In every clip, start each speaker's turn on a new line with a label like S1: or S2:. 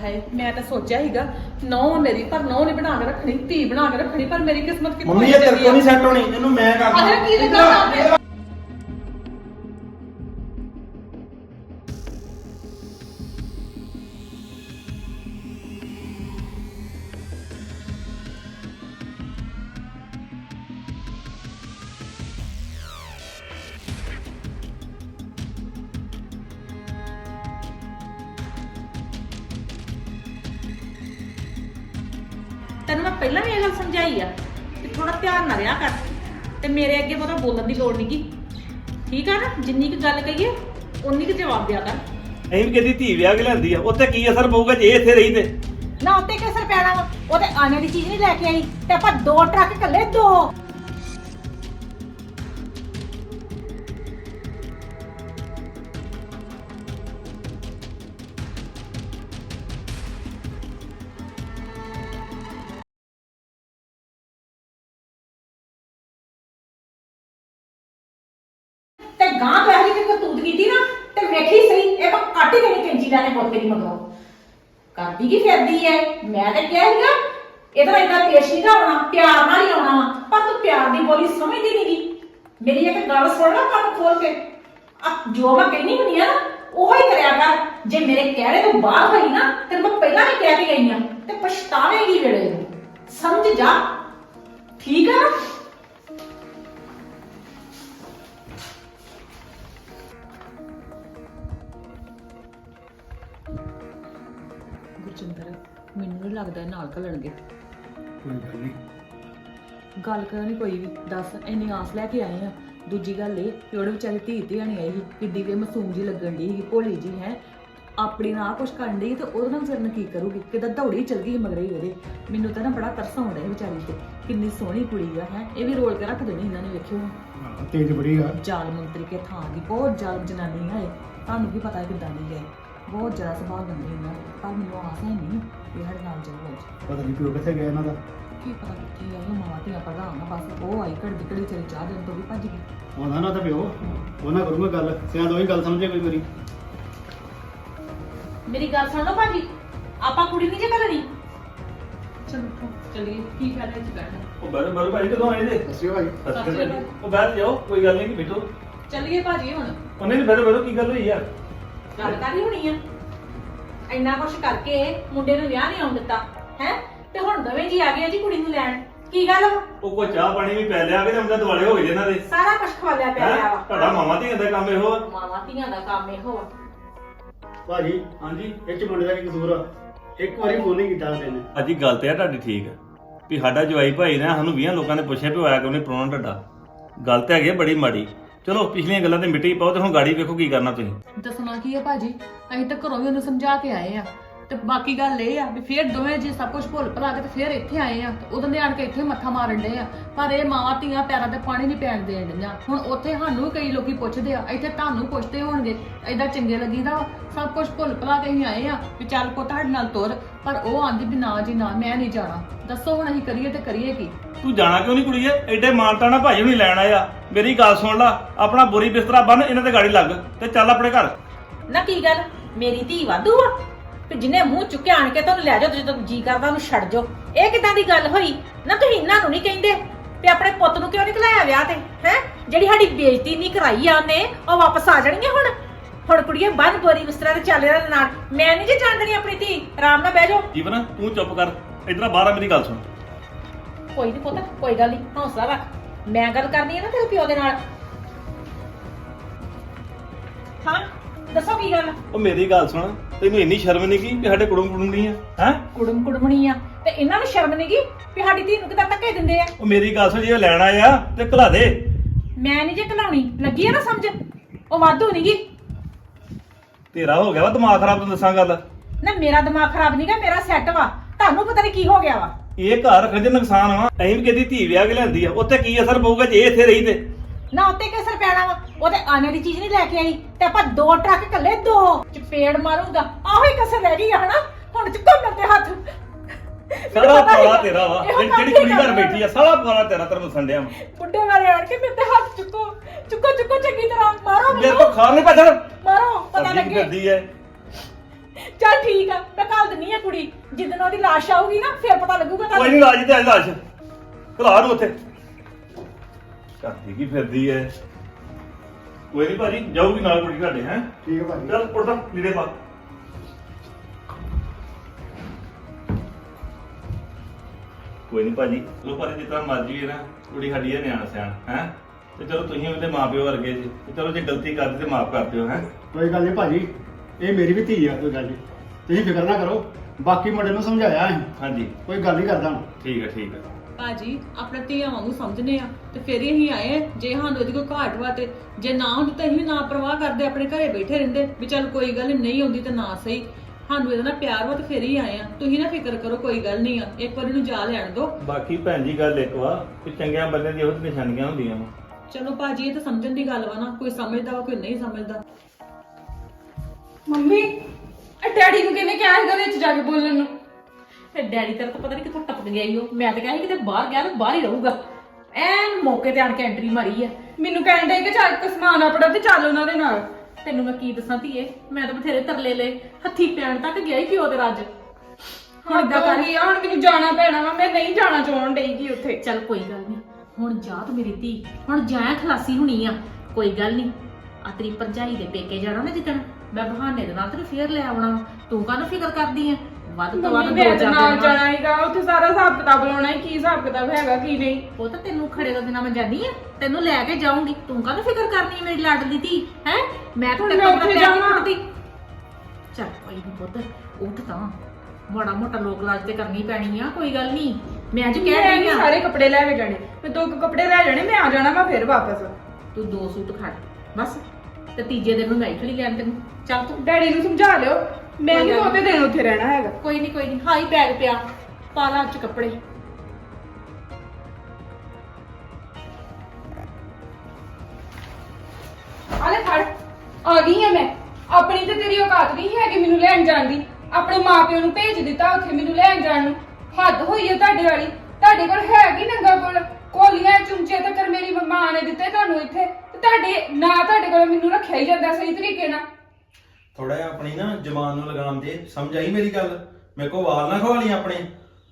S1: ਹਾਏ ਮੈਂ ਤਾਂ ਸੋਚਿਆ ਸੀਗਾ ਨੌ ਮੇਰੀ ਪਰ ਨੌ ਨਹੀਂ ਬਣਾ ਕੇ ਰੱਖਣੀ ਧੀ ਬਣਾ ਕੇ ਰੱਖਣੀ ਪਰ ਮੇਰੀ ਕਿਸਮਤ ਕਿੱਥੋਂ
S2: ਮੰਮੀ ਇਹ ਤੇਰੇ ਕੋਲ ਨਹੀਂ ਸੈੱਟ ਹੋਣੀ ਇਹਨੂੰ ਮੈਂ ਕਰਦਾ
S1: ਅਰੇ ਕੀ ਦੀ ਸਮਝਾਈ ਆ ਕਿ ਥੋੜਾ ਧਿਆਨ ਨਾਲ ਰਿਹਾ ਕਰ ਤੇ ਮੇਰੇ ਅੱਗੇ ਬਹੁਤਾ ਬੋਲਣ ਦੀ ਲੋੜ ਨਹੀਂਗੀ ਠੀਕ ਆ ਨਾ? ਜਿੰਨੀ ਕੁ ਗੱਲ ਕਹੀਏ ਉਨੀ ਕੁ ਜਵਾਬ ਦਿਆ ਕਰ।
S3: ਅਸੀਂ ਵੀ ਕਿਹਦੀ ਧੀ ਵਿਆਹ ਕੇ ਲੈਂਦੀ ਆ ਉੱਥੇ ਕੀ ਅਸਰ ਪਊਗਾ ਜੇ ਇੱਥੇ ਰਹੀ ਤੇ?
S4: ਨਾ ਉੱਤੇ ਕਿਸ ਅਸਰ ਪੈਣਾ ਵਾ? ਉਹ ਤੇ ਆਨੇ ਦੀ ਚੀਜ਼ ਨਹੀਂ ਲੈ ਕੇ ਆਈ ਤੇ ਆਪਾਂ ਦੋ ਟਰੱਕ ਕੱਲੇ ਦੋ। ਗਾਂ ਤੋਂ ਇਹਦੀ ਕਰਤੂਤ ਕੀਤੀ ਨਾ, ਤੇ ਵੇਖੀ ਸਹੀ, ਇਹ ਤਾਂ ਕੱਟ ਹੀ ਦੇਣੀ ਕੈਂਚੀ ਲੈ ਕੇ ਮੁੱਕ ਦੀ ਮਗਰੋਂ। ਕਰਦੀ ਕੀ ਫਿਰਦੀ ਐ? ਮੈਂ ਤਾਂ ਕਿਹਾ ਸੀਗਾ ਇਹਦਾ ਇੰਨਾ ਪੇਸ਼ ਨਹੀਂ ਆਉਣਾ ਪਿਆਰ ਨਾਲ ਹੀ ਆਉਣਾ ਵਾ, ਪਰ ਤੂੰ ਪਿਆਰ ਦੀ ਬੋਲੀ ਸਮਝਦੀ ਨਹੀਂਗੀ ਮੇਰੀ ਇੱਕ ਗੱਲ ਸੁਣ ਲੈ ਕੰਨ ਖੋਲ ਕੇ। ਆ ਜੋ ਮੈਂ ਕਹਿਨੀ ਹੁੰਦੀ ਆ ਨਾ, ਉਹੋ ਹੀ ਕਰਿਆ ਕਰ। ਜੇ ਮੇਰੇ ਕਹਿਣੇ ਤੋਂ ਬਾਹਰ ਹੋਈ ਨਾ, ਤੇ ਮੈਂ ਪਹਿਲਾਂ ਵੀ ਕਹਿ ਕੇ ਗਈ ਆ, ਤੇ ਪਛਤਾਵੇਂਗੀ ਵੇਲੇ ਨੂੰ। ਸਮਝ ਜਾ। ਠੀਕ ਆ ਨਾ?
S1: ਗੁਰਜਿੰਦਰ ਮੈਨੂੰ ਨਹੀਂ ਲੱਗਦਾ ਇਹ ਨਾਲ ਘਲਣਗੇ।
S2: ਕੋਈ ਗੱਲ ਨਹੀਂ
S1: ਗੱਲ ਕਰਨੀ ਕੋਈ ਵੀ ਦੱਸ ਇੰਨੀ ਆਸ ਲੈ ਕੇ ਆਏ ਆ। ਦੂਜੀ ਗੱਲ ਇਹ ਕਿ ਉਹਦੇ ਵਿਚਾਰੀ ਧੀ ਧਿਆਣੀ ਆਈ ਸੀ ਕਿੱਡੀ ਵੀ ਮਾਸੂਮ ਜੀ ਲੱਗਣ ਦੀ ਸੀ ਭੋਲੀ ਜੀ ਹੈ। ਆਪਣੀ ਨਾਲ ਕੁਛ ਕਰਨ ਦੀ ਤੇ ਉਹਦੇ ਨਾਲ ਵਿਚਾਰੀ ਨੇ ਕੀ ਕਰੂਗੀ? ਕਿਦਾਂ ਦੌੜੀ ਚਲ ਗਈ ਮਗਰੇ ਹੀ ਉਹਦੇ। ਮੈਨੂੰ ਤਾਂ ਨਾ ਬੜਾ ਤਰਸ ਆਉਂਦਾ ਇਹ ਵਿਚਾਰੀ ਤੇ ਕਿੰਨੀ ਸੋਹਣੀ ਕੁੜੀ ਆ ਹੈ। ਇਹ ਵੀ ਰੋਲ ਕੇ ਰੱਖ ਦੇਣੀ ਇਹਨਾਂ ਨੇ ਵੇਖਿਓ
S2: ਹਾਂ, ਤੇਜ਼ ਬੜੀ ਆ।
S1: ਜਾਲ ਮੰਤਰੀ ਕੇ ਥਾਂ ਦੀ ਬਹੁਤ ਜਾਲ ਜਨਾਨੀ ਹੈ। ਤੁਹਾਨੂੰ ਕੀ ਪਤਾ ਕਿੱਦਾਂ ਦੀ ਹੈ। ਬਹੁਤ ਜ਼ਿਆਦਾ ਸੁਭਾਅ ਗੰਦੇ ਇਹਨਾਂ ਦੇ ਪਰ ਮੈਨੂੰ ਆਸ ਹੈ ਨਹੀਂ ਕਿ ਸਾਡੇ ਨਾਲ ਜਾਊਗਾ
S2: ਪਤਾ ਨਹੀਂ ਪਿਓ ਕਿੱਥੇ ਗਿਆ ਇਹਨਾਂ ਦਾ?
S1: ਕੀ ਪਤਾ ਕਿੱਥੇ ਆ ਉਹ ਮਾਂ ਤੇ ਪ੍ਰਧਾਨ ਆ ਬਸ ਉਹ ਆਈ ਘੜ ਦੀ ਘੜੀ ਚਲੀ ਚਾਹ ਦੇਣ ਤੋਂ ਵੀ ਭੱਜ ਗਈ।
S2: ਆਉਂਦਾ ਨਾ ਤਾਂ ਪਿਓ। ਉਹਨਾਂ ਕਰੂੰਗਾ ਗੱਲ। ਸਿਆਂ ਦੋਈ ਗੱਲ ਸਮਝੇ ਕੋਈ ਮੇਰੀ
S4: ਮੇਰੀ ਗੱਲ ਸੁਣ ਲਓ ਭਾਜੀ। ਆਪਾਂ ਕੁੜੀ ਨਹੀਂ ਜੇ ਘਲਣੀ
S1: ਚਲੋ ਚਲੀਏ ਕੀ ਫਾਇਦਾ ਚ ਬੈਠਣਾ
S3: ਉਹ ਬਰ ਬਰ ਭਾਈ ਕਦੋਂ ਆਏ ਦੇ
S2: ਦੱਸਿਓ ਭਾਈ।
S3: ਸਤਿ ਸ਼੍ਰੀ ਅਕਾਲ। ਉਹ ਬੈਠ ਜਾਓ ਕੋਈ ਗੱਲ ਨਹੀਂ ਬੈਠੋ।
S1: ਚਲੀਏ ਭਾਜੀ ਹੁਣ।
S3: ਉਹਨੇ ਬੈਠੋ ਬੈਠੋ ਕੀ ਗੱਲ ਹੋਈ ਯਾਰ
S4: ਗੱਲ ਕਾਦੀ ਹੋਣੀ ਆ। ਇੰਨਾ ਕੁਛ ਕਰਕੇ ਮੁੰਡੇ ਨੂੰ ਵਿਆਹ ਨਹੀਂ ਆਉਣ ਦਿੱਤਾ ਹੈ? ਤੇ ਹੁਣ ਦੋਵੇਂ ਜੀ ਆ ਗਏ ਆ ਜੀ ਕੁੜੀ ਨੂੰ ਲੈਣ। ਕੀ ਗੱਲ ਵਾ
S3: ਉਹ ਕੋਈ ਚਾਹ ਪਾਣੀ ਵੀ ਪੈ ਲਿਆ ਕਿ ਤੇ ਦਿਵਾਲੇ ਹੋ ਗਏ ਇਹਨਾਂ ਦੇ।
S4: ਸਾਰਾ ਕੁਛ ਖਵਾਲਿਆ ਪਿਆ
S3: ਹੈਂ?
S4: ਵਾ।
S3: ਤੁਹਾਡਾ ਮਾਮਾ ਧੀਆਂ ਦਾ ਕੰਮ ਇਹੋ ਆ।
S4: ਮਾਵਾਂ ਧੀਆਂ ਦਾ ਕੰਮ ਇਹੋ ਆ।
S2: ਭਾਜੀ
S3: ਹਾਂਜੀ
S2: ਇਹ ਚ ਮੁੰਡੇ ਦਾ ਕੀ ਕਸੂਰ ਆ? ਇੱਕ ਵਾਰੀ ਫੋਨ ਨਹੀਂ ਕੀਤਾ ਉਹਨੇ
S3: ਅਜੀ ਗੱਲ ਤੇ ਆ ਤੁਹਾਡੀ ਠੀਕ ਹੈ ਵੀ ਸਾਡਾ ਜਵਾਈ ਭਾਈ ਨੇ ਸਾਨੂੰ 20 ਲੋਕਾਂ ਨੇ ਪੁੱਛਿਆ ਵੀ ਹੋਇਆ ਕਿ ਉਹਨੇ ਪ੍ਰਾਹੁਣਾ ਤੁਹਾਡਾ। ਗੱਲ ਤੇ ਹੈਗੀ ਆ ਬੜੀ ਮਾੜੀ। ਚਲੋ ਪਿਛਲੀਆਂ ਗੱਲਾਂ ਤੇ ਮਿੱਟੀ ਪਾਓ ਤੇ ਹੁਣ ਗਾੜੀ ਵੇਖੋ ਕੀ ਕਰਨਾ ਤੁਸੀਂ।
S1: ਦੱਸਣਾ ਕੀ ਆ ਭਾਜੀ? ਅਸੀਂ ਤਾਂ ਘਰੋਂ ਵੀ ਉਹਨੂੰ ਸਮਝਾ ਕੇ ਆਏ ਆ। ਤੇ ਬਾਕੀ ਗੱਲ ਇਹ ਆ ਵੀ ਫੇਰ ਦੋਵੇਂ ਜੀ ਸਭ ਕੁਝ ਭੁੱਲ ਭੁਲਾ ਕੇ ਤੇ ਫੇਰ ਇੱਥੇ ਆਏ ਆ ਤੇ ਉਦੋਂ ਦੇ ਆਣ ਕੇ ਇੱਥੇ ਮੱਥਾ ਮਾਰਨ ਡੇ ਆ। ਪਰ ਇਹ ਮਾਵਾਂ ਧੀਆਂ ਪੈਰਾਂ ਤੇ ਪਾਣੀ ਨਹੀਂ ਪੈਣ ਦੇਣ ਦਿੰਦੀਆਂ ਹੁਣ ਉੱਥੇ ਸਾਨੂੰ ਕਈ ਲੋਕੀ ਪੁੱਛਦੇ ਆ ਇੱਥੇ ਤੁਹਾਨੂੰ ਪੁੱਛਦੇ ਹੋਣਗੇ ਐਦਾਂ ਚੰਗੇ ਲੱਗੀਦਾ ਵਾ। ਸਭ ਕੁਝ ਭੁੱਲ ਭੁਲਾ ਕੇ ਹੀ ਆਏ ਆ ਵੀ ਚੱਲ ਪੁੱਤ ਸਾਡੇ ਨਾਲ ਤੁਰ। ਪਰ ਉਹ ਆਂਦੀ ਵੀ ਨਾ ਜੀ ਨਾ ਮੈਂ ਨਹੀਂ ਜਾਣਾ। ਦੱਸੋ ਹੁਣ ਅਸੀਂ ਕਰੀਏ ਤੇ ਕਰੀਏ ਕੀ?
S3: ਤੂੰ ਜਾਣਾ ਕਿਉਂ ਨਹੀਂ ਕੁੜੀਏ? ਐਡੇ ਮਾਨਤਾ ਨਾਲ ਭਾਈ ਹੁਣੀ ਲੈਣ ਆਇਆ। ਮੇਰੀ ਗੱਲ ਸੁਣ ਲੈ ਆਪਣਾ ਬੋਰੀ ਬਿਸਤਰਾ ਬੰਨ ਇਹਨਾਂ ਤੇ ਗਾੜੀ ਲੱਗ ਤੇ ਚੱਲ ਆਪਣੇ ਘਰ।
S4: ਨਾ ਕੀ ਗੱਲ? ਮੇਰੀ ਧੀ ਵਾਧੂ ਆ। ਕਿ ਜਿਹਨੇ ਮੂੰਹ ਚੁੱਕਿਆ ਆਣ ਕੇ ਤੁਹਾਨੂੰ ਲੈ ਜਾਓ ਜਦੋਂ ਜੀ ਕਰਦਾ ਉਹਨੂੰ ਛੱਡ ਜਾਓ। ਇਹ ਕਿਦਾਂ ਦੀ ਗੱਲ ਹੋਈ? ਨਾ ਤੁਸੀਂ ਇਹਨਾਂ ਨੂੰ ਨਹੀਂ ਕਹਿੰਦੇ ਵੀ ਆਪਣੇ ਪੁੱਤ ਨੂੰ ਕਿਉਂ ਨਹੀਂ ਘਲਾਇਆ ਵਿਆਹ ਤੇ ਹੈ? ਜਿਹੜੀ ਸਾਡੀ ਬੇਇੱਜ਼ਤੀ ਨਹੀਂ ਕਰਾਈ ਆ ਉਹਨੇ ਉਹ ਵਾਪਸ ਆ ਜਾਣਗੀਆਂ ਹੁਣ? ਹੁਣ ਕੁੜੀਏ ਬੰਨ ਬੋਰੀ ਬਿਸਤਰਾ ਤੇ ਚੱਲ ਦੇ ਨਾਲ। ਮੈਂ ਨਹੀਂ ਜੇ ਜਾਣਦੀ ਆਪਣੀ ਧੀ। ਆਰਾਮ ਨਾਲ ਬਹਿ ਜਾਓ।
S3: ਜੀਵਨ ਤੂੰ ਚੁੱਪ ਕਰ। ਇਧਰ ਬਾਹਰ ਮੇਰੀ ਗੱਲ ਸੁਣ।
S4: ਕੋਈ ਨਹੀਂ ਪੁੱਤ ਕੋਈ ਗੱਲ ਨਹੀਂ ਹੌਸਲਾ ਰੱਖ। ਮੈਂ ਗੱਲ ਕਰਨੀ ਹੈ ਨਾ ਤੇਰੇ ਪਿਓ ਦੇ ਨਾਲ। ਹਾਂ ਦੱਸੋ ਕੀ ਗੱਲ?
S3: ਉਹ ਮੇਰੀ ਗੱਲ ਸੁਣ। ਤੈਨੂੰ ਇੰਨੀ ਸ਼ਰਮ ਨਹੀਂ ਕੀ ਕਿ ਸਾਡੇ ਕੁੜਮ ਕੁੜਮ ਨਹੀਂ ਆ? ਹੈ?
S4: ਕੁੜਮ ਕੁੜਮਣੀ ਆ। ਤੇ ਇਹਨਾਂ ਨੂੰ ਸ਼ਰਮ ਨਹੀਂਗੀ ਵੀ ਸਾਡੀ ਧੀ ਨੂੰ ਕਿਦਾਂ ਧੱਕੇ ਦਿੰਦੇ ਆ?
S3: ਉਹ ਮੇਰੀ ਗੱਲ ਸੁਣ ਜੇ ਲੈਣ ਆਇਆ ਤੇ ਘਲਾ ਦੇ।
S4: ਮੈਂ ਨਹੀਂ ਜੇ ਘਲਾਉਣੀ। ਲੱਗੀ ਆ ਨਾ ਸਮਝ? ਉਹ ਵਾਧੂ ਨਹੀਂਗੀ
S3: ਤੇਰਾ ਹੋ ਗਿਆ ਵਾ ਦਿਮਾਗ ਖਰਾਬ ਤੈਨੂੰ ਦੱਸਾਂ ਗੱਲ।
S4: ਨਾ ਮੇਰਾ ਦਿਮਾਗ ਖਰਾਬ ਨਹੀਂਗਾ ਮੇਰਾ ਸੈੱਟ ਵਾ। ਤੁਹਾਨੂੰ ਪਤਾ ਨਹੀਂ ਕੀ ਹੋ ਗਿਆ ਵਾ।
S3: ਇਹ ਘਰ ਰੱਖਣ ਦੇ ਨੁਕਸਾਨ ਵਾ। ਅਸੀਂ ਵੀ ਕਿਹਦੀ ਧੀ ਵਿਆਹ ਕੇ ਲੈਂਦੀ ਆ। ਉੱਥੇ ਕੀ ਅਸਰ ਪਊਗਾ ਜੇ ਇੱਥੇ ਰਹੀ ਤੇ?
S4: ਨਾ ਉੱਤੇ ਕਿਸਰ ਪੈਣਾ ਵਾ? ਉਹ ਤੇ ਆਨੇ ਦੀ ਚੀਜ਼ ਨਹੀਂ ਲੈ ਕੇ ਆਈ। ਤੇ ਆਪਾਂ ਦੋ ਟਰੱਕ ਕੱਲੇ ਦੋ। ਚਪੇੜ ਮਾਰੂਗਾ। ਆਹੋ ਹੀ ਕਸਰ ਰਹਿ ਗਈ ਆ ਹਨਾ? ਹੁਣ ਚੁੱਕੋ ਮੇਰੇ ਤੇ ਹੱਥ।
S3: ਸਾਰਾ
S4: ਮੈਨੂੰ
S3: ਪਾਲਾ
S4: ਸੀਗਾ।
S3: ਤੇਰਾ ਵਾ।
S4: ਇਹੋ
S3: ਜਿਹੜੀ
S4: ਕੰਮ
S3: ਜਿਹੜੀ ਕੁੜੀ ਘਰ
S4: ਕਰਨਾ।
S3: ਬੈਠੀ ਆ ਸਾਰਾ ਪਾਲਾ ਤੇਰਾ ਤੇਰਾ ਸੰਡਿਆ
S4: ਬੁੱਢੇ ਵਾਲੇ ਆਣ ਕੇ ਮੇਰੇ ਤੇ ਹੱਥ ਚੁੱਕੋ। ਚੁੱਕੋ ਚੁੱਕੋ ਚੰਗੀ ਤਰ੍ਹਾਂ। ਮਾਰੋ
S3: ਮੇਰੇ
S4: ਮੈਨੂੰ
S3: ਤੋਂ ਖਾਣ ਨਹੀਂ ਪਛੜ
S4: ਮਾਰੋ ਪਤਾ
S3: ਸਬਜ਼ੀ
S4: ਲੱਗੇ।
S3: ਕਰਦੀ ਐ?
S4: ਚੱਲ ਠੀਕ ਆ ਮੈਂ ਕੱਲ ਦਿੰਨੀ ਆ ਦੀ ਲਾਸ਼ ਆਊਗੀ ਨਾ ਫਿਰ ਪਤਾ ਲੱਗੂਗਾ
S3: ਕੋਈ
S4: ਤੁਹਾਨੂੰ।
S3: ਨਹੀਂ ਰਾਜੀ ਤੇ ਲਾਸ਼। ਘਲਾ ਨੂੰ ਉੱਥੇ। ਕਰਦੀ ਕੀ ਫਿਰਦੀ ਐ? ਕੋਈ ਨਹੀਂ ਭਾਜੀ ਜਾਊਗੀ ਨਾਲ ਕੁੜੀ ਤੁਹਾਡੇ ਹੈ?
S2: ਠੀਕ ਹੈ ਭਾਜੀ।
S3: ਚੱਲ ਉੱਠ ਲੀੜੇ ਪਾ। ਕੋਈ ਨਹੀਂ ਭਾਜੀ ਲੋ ਭਾਜੀ ਜਿੱਦਾਂ ਮਰਜ਼ੀ ਹੈ ਨਾ ਕੁੜੀ ਸਾਡੀ ਹੈ ਨਿਆਣਾ ਸਿਆਣ ਹੈ? ਤੇ ਚਲੋ ਤੁਸੀਂ ਉਹਦੇ ਮਾਪਿਓ ਵਰਗੇ ਜੀ ਤੇ ਚਲੋ ਜੇ ਗਲਤੀ ਕਰਦੀ ਤੇ ਮਾਫ ਕਰ ਦਿਓ ਹੈ?
S2: ਕੋਈ ਗੱਲ ਨਹੀਂ ਭਾਜੀ ਇਹ ਮੇਰੀ ਵੀ ਧੀ ਆ ਕੋਈ ਗੱਲ ਨਹੀਂ ਤੁਸੀਂ ਫਿਕਰ ਨਾ ਕਰੋ ਬਾਕੀ ਮੁੰਡੇ ਨੂੰ ਸਮਝਾਇਆ ਅਸੀਂ।
S3: ਹਾਂਜੀ।
S2: ਕੋਈ ਗੱਲ ਨਹੀਂ ਕਰਦਾ। ਹੁਣ
S3: ਠੀਕ ਹੈ ਠੀਕ ਹੈ।
S1: ਭਾਜੀ ਆਪਣੇ ਧੀਆਂ ਵਾਂਗੂ ਸਮਝਨੇ ਆ। ਤੇ ਫਿਰ ਹੀ ਅਸੀਂ ਆਏ ਆ। ਜੇ ਸਾਨੂੰ ਉਹਦੀ ਕੋਈ ਘਾਟ ਵਾ ਤੇ ਜੇ ਨਾ ਹੁੰਦੀ ਤਾਂ ਅਸੀਂ ਨਾ ਪਰਵਾਹ ਕਰਦੇ ਆਪਣੇ ਘਰੇ ਬੈਠੇ ਰਹਿੰਦੇ ਵੀ ਚੱਲ ਕੋਈ ਗੱਲ ਨੀ, ਨਹੀਂ ਆਉਂਦੀ ਤੇ ਨਾ ਸਹੀ। ਸਾਨੂੰ ਇਹਦਾ ਨਾਲ ਪਿਆਰ ਵਾ ਤੇ ਫਿਰ ਹੀ ਆਏ ਆ। ਤੁਸੀਂ ਨਾ ਫਿਕਰ ਕਰੋ ਕੋਈ ਗੱਲ ਨਹੀਂ ਆ। ਇੱਕ ਵਾਰੀ ਨੂੰ ਜਾ ਲੈਣ ਦਿਓ।
S3: ਬਾਕੀ ਭੈਣ ਜੀ ਗੱਲ ਇੱਕ ਵਾ ਕਿ ਚੰਗਿਆਂ ਬੰਦੇ ਦੀ ਉਹ ਨਿਸ਼ਾਨੀਆਂ ਹੁੰਦੀਆਂ ਵਾ।
S1: ਚਲੋ ਭਾਜੀ ਇਹ ਤਾਂ ਸਮਝਣ ਦੀ ਗੱਲ ਵਾ ਨਾ। ਕੋਈ ਸਮਝਦਾ ਵਾ ਕੋਈ ਨਹੀਂ ਸਮਝਦਾ।
S5: ਮੰਮੀ ਇਹ ਡੈਡੀ ਨੂੰ ਕਿਹਨੇ ਕਿਹਾ ਸੀਗਾ ਵਿੱਚ ਜਾ ਕੇ ਬੋਲਣ ਨੂੰ?
S4: ਤੇ ਡੈਡੀ ਤੇਰਾ ਤਾਂ ਪਤਾ ਨਹੀਂ ਕਿੱਥੋਂ ਟਪਕ ਗਿਆ ਈ ਉਹ। ਮੈਂ ਤਾਂ ਕਹਿੰਦੀ ਕਿਤੇ ਬਾਹਰ ਗਿਆ ਤਾਂ ਬਾਹਰ ਹੀ ਰਹੂਗਾ। ਐਨ ਮੌਕੇ ਤੇ ਆਣ ਕੇ ਐਂਟਰੀ ਮਾਰੀ ਆ।
S5: ਮੈਨੂੰ ਕਹਿਣ ਦੇ ਕਿ ਚੱਲ ਕੇ ਸਮਾਨ ਆਪਣਾ ਤੇ ਚੱਲ ਉਹਨਾਂ ਦੇ ਨਾਲ।
S4: ਤੈਨੂੰ ਮੈਂ ਕੀ ਦੱਸਾਂ ਧੀਏ ਮੈਂ ਤਾਂ ਬਥੇਰੇ ਤਰਲੇ ਲਏ। ਹੱਥੀ ਪੈਣ ਤੱਕ ਗਿਆ ਹੀ ਪਿਓ ਦੇ ਰੱਜ ਹੁਣ ਏਦਾਂ ਕਰ।
S5: ਕਰੀ ਹੁਣ ਮੈਨੂੰ ਜਾਣਾ ਪੈਣਾ ਵਾ ਮੈਂ ਨਹੀਂ ਜਾਣਾ ਚਾਹਣ ਡਈਗੀ ਉੱਥੇ।
S4: ਚੱਲ ਕੋਈ ਗੱਲ ਨਹੀਂ ਹੁਣ ਜਾ ਤੂੰ ਮੇਰੀ ਧੀ। ਹੁਣ ਜਾਇਆ ਖਲਾਸੀ ਹੁਣੀ ਆ। ਕੋਈ ਗੱਲ ਨਹੀਂ ਆ ਤੇਰੀ ਭਰਜਾਈ ਦੇ ਪੇਕੇ ਜਾਣਾ ਨਾ ਜਿੱਦਣ। ਮੈਂ ਬਹਾਨੇ ਦੇ ਨਾਲ ਤੈਨੂੰ ਫੇਰ ਲੈ ਆਉਣਾ। ਤੂੰ ਕਾਹਨੂੰ ਫਿਕਰ ਕਰਦੀ ਆ ਵੱਧ ਤੋਂ ਵੱਧ
S5: ਮੰਮੀ
S4: ਦੋ
S5: ਮੈਂ ਤਾਂ
S4: ਚਾਰ
S5: ਨਾਲ
S4: ਦਿਨ
S5: ਜਾਣਾ ਸੀਗਾ ਉੱਥੇ ਸਾਰਾ ਹਿਸਾਬ ਕਿਤਾਬ ਲਾਉਣਾ ਹੈ ਕੀ ਹਿਸਾਬ ਕਿਤਾਬ ਹੈਗਾ ਕੀ ਨਹੀਂ।
S4: ਉਹ ਤਾਂ ਤੈਨੂੰ ਖੜੇ ਦਾ ਦਿਨਾਂ ਮੈਂ ਜਾਨੀ ਆ। ਤੈਨੂੰ ਲੈ ਕੇ ਜਾਊਂਗੀ। ਤੂੰ ਕਾਹਨੂੰ ਫਿਕਰ ਕਰਨੀ ਆ ਮੇਰੀ ਲਾਡਲੀ ਧੀ ਹੈ? ਮੈਂ ਤਾਂ
S5: ਹੁਣ
S4: ਤੇਰੇ
S5: ਮੈਂ
S4: ਕੋਲ
S5: ਉੱਥੇ
S4: ਪੈਰ ਨਹੀਂ
S5: ਜਾਵਾਂ।
S4: ਪੁੱਟਦੀ ਚੱਲ ਕੋਈ ਨਹੀਂ ਪੁੱਤ ਉੱਠ ਤਾਂ। ਮਾੜਾ ਮੋਟਾ ਲੋਕ ਲਾਜ ਤੇ ਕਰਨੀ ਪੈਣੀ ਆ ਕੋਈ ਗੱਲ ਨਹੀਂ ਮੈਂ ਅੱਜ ਕਹਿ
S5: ਮੈਂ
S4: ਰਹੀ
S5: ਨਹੀਂ
S4: ਆ।
S5: ਸਾਰੇ ਕੱਪੜੇ ਲੈ ਕੇ ਜਾਣੇ। ਮੈਂ ਦੋ ਕੁ ਕੱਪੜੇ ਲੈ ਜਾਣੇ ਮੈਂ ਆ ਜਾਣਾ ਵਾ ਫਿਰ ਵਾਪਸ।
S4: ਤੂੰ ਦੋ ਸੂਟ ਖੜ ਬਸ। ਤੇ ਤੀਜੇ ਦਿਨ ਨੂੰ ਮੈਂ ਇੱਥੇ ਲੈਣ ਤੈਨੂੰ। ਚੱਲ ਤੂੰ।
S5: ਡੈਡੀ ਨੂੰ ਸਮਝਾ ਲਿਓ। ਮੈਂ
S4: ਕੋਈ
S5: ਨਹੀਂ
S4: ਗੱਲ
S5: ਬਹੁਤੇ ਦਿਨ ਉੱਥੇ ਰਹਿਣਾ ਹੈਗਾ।
S4: ਕੋਈ ਨਹੀਂ ਕੋਈ ਨਹੀਂ ਹਾਈ ਬੈਗ ਪਿਆ। ਪਾ ਲਾ ਚ ਕੱਪੜੇ।
S5: ਆ ਲੈ ਫੜ। ਆ ਗਈ ਆ ਮੈਂ। ਆਪਣੀ ਤੇ ਤੇਰੀ ਔਕਾਤ ਨਹੀਂ ਹੈਗੀ ਮੈਨੂੰ ਲੈਣ ਜਾਣ ਦੀ। ਆਪਣੇ ਮਾਪਿਆਂ ਨੂੰ ਭੇਜ ਦਿੱਤਾ ਉੱਥੇ ਮੈਨੂੰ ਲੈਣ ਜਾਣ ਨੂੰ। ਹੱਦ ਹੋਈ ਹੈ ਤੁਹਾਡੇ ਵਾਲੀ। ਤੁਹਾਡੇ ਕੋਲ ਹੈਗੀ ਨੰਗਾ ਕੋਲ? ਕੋਲੀਆਂ ਚੁੰਚੇ ਤੱਕ ਮੇਰੀ ਮਾਂ ਨੇ ਦਿੱਤੇ ਤੁਹਾਨੂੰ ਇੱਥੇ। ਤੁਹਾਡੇ ਨਾ ਤੁਹਾਡੇ ਕੋਲ ਮੈਨੂੰ ਰੱਖਿਆ ਹੀ ਜਾਂਦਾ ਸਹੀ ਤਰੀਕੇ ਨਾਲ।
S6: ਥੋੜਾ ਜਿਹਾ ਆਪਣੀ ਨਾ ਜ਼ਬਾਨ ਨੂੰ ਲਗਾਮ ਦੇ ਸਮਝ ਆਈ ਮੇਰੀ ਗੱਲ? ਮੇਰੇ ਕੋ ਵਾਲ ਨਾ ਖਵਾ ਲਈ ਆਪਣੇ।